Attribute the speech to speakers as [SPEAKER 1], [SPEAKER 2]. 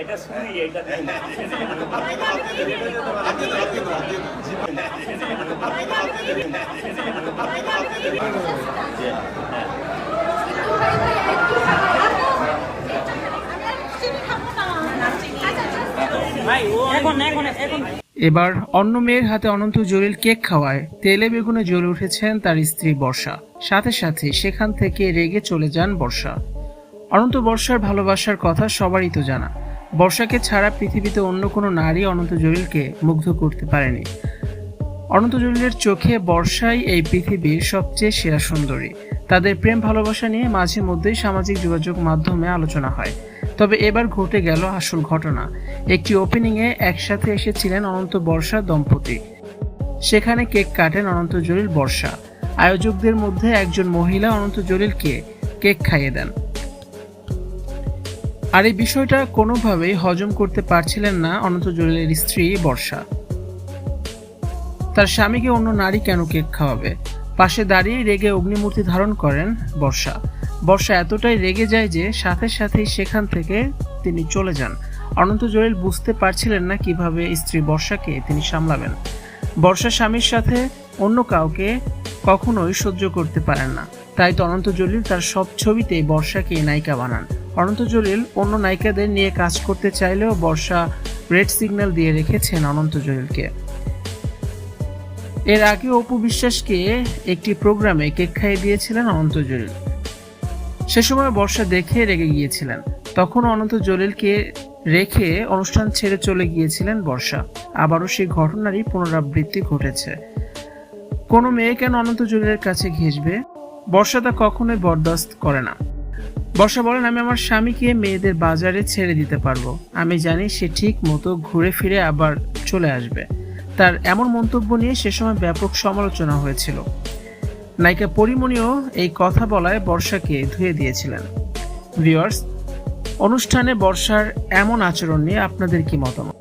[SPEAKER 1] এটা শুনি
[SPEAKER 2] এবার অন্য মেয়ের হাতে অনন্ত জলিল কেক খাওয়ায়। তেলে বেগুনে জ্বলে উঠেছেন তার স্ত্রী বর্ষা। সাথে সাথে সেখান থেকে রেগে চলে যান বর্ষা। অনন্ত বর্ষার ভালোবাসার কথা সবারই তো জানা। বর্ষাকে ছাড়া পৃথিবীতে অন্য কোনো নারী অনন্ত জলিলকে মুগ্ধ করতে পারেনি। অনন্ত জলিলের চোখে বর্ষাই এই পৃথিবীর সবচেয়ে সেরা সুন্দরী। তাদের প্রেম ভালোবাসা নিয়ে মাঝে মধ্যেই সামাজিক যোগাযোগ মাধ্যমে আলোচনা হয়। তবে এবার ঘটে গেল আসল ঘটনা। একটি ওপেনিংয়ে একসাথে এসেছিলেন অনন্ত বর্ষা দম্পতি। সেখানে কেক কাটেন অনন্ত জলিল বর্ষা। আয়োজকদের মধ্যে একজন মহিলা অনন্ত জলিলকে কেক খাইয়ে দেন। আর এই বিষয়টা কোনোভাবেই হজম করতে পারছিলেন না অনন্ত জলিলের স্ত্রী বর্ষা। তার স্বামীকে অন্য নারী কেন কেক খাওয়াবে? পাশে দাঁড়িয়ে রেগে অগ্নিমূর্তি ধারণ করেন বর্ষা। বর্ষা এতটাই রেগে যায় যে সাথে সাথেই সেখান থেকে তিনি চলে যান। অনন্ত জলিল বুঝতে পারছিলেন না কীভাবে স্ত্রী বর্ষাকে তিনি সামলাবেন। বর্ষা স্বামীর সাথে অন্য কাউকে কখনোই সহ্য করতে পারেন না। তাই তো অনন্ত জলিল তার সব ছবিতেই বর্ষাকে নায়িকা বানান। অনন্ত জলিল অন্য নায়িকাদের নিয়ে কাজ করতে চাইলেও বর্ষা রেড সিগন্যাল দিয়ে রেখেছেন অনন্ত জলিলকে। এর আগে অপু বিশ্বাসকে একটি প্রোগ্রামে কেক খাইয়ে দিয়েছিলেন অনন্ত জলিল। সে সময় বর্ষা দেখে রেগে গিয়েছিলেন। তখন অনন্ত জলিলকে রেখে অনুষ্ঠান ছেড়ে চলে গিয়েছিলেন বর্ষা। আবারও সেই ঘটনারই পুনরাবৃত্তি ঘটেছে। কোনো মেয়ে কেন অনন্ত জলিলের কাছে ঘেসবে বর্ষা তা কখনোই বরদাস্ত করে না। বর্ষা বলেন, আমি আমার স্বামীকে মেয়েদের বাজারে ছেড়ে দিতে পারব। আমি জানি সে ঠিক মতো ঘুরে ফিরে আবার চলে আসবে। তার এমন মন্তব্য নিয়ে সে সময় ব্যাপক সমালোচনা হয়েছিল। নায়িকা পরিমণিও এই কথা বলায় বর্ষাকে ধুয়ে দিয়েছিলেন। ভিউয়ার্স, অনুষ্ঠানে বর্ষার এমন আচরণ নিয়ে আপনাদের কি মতামত?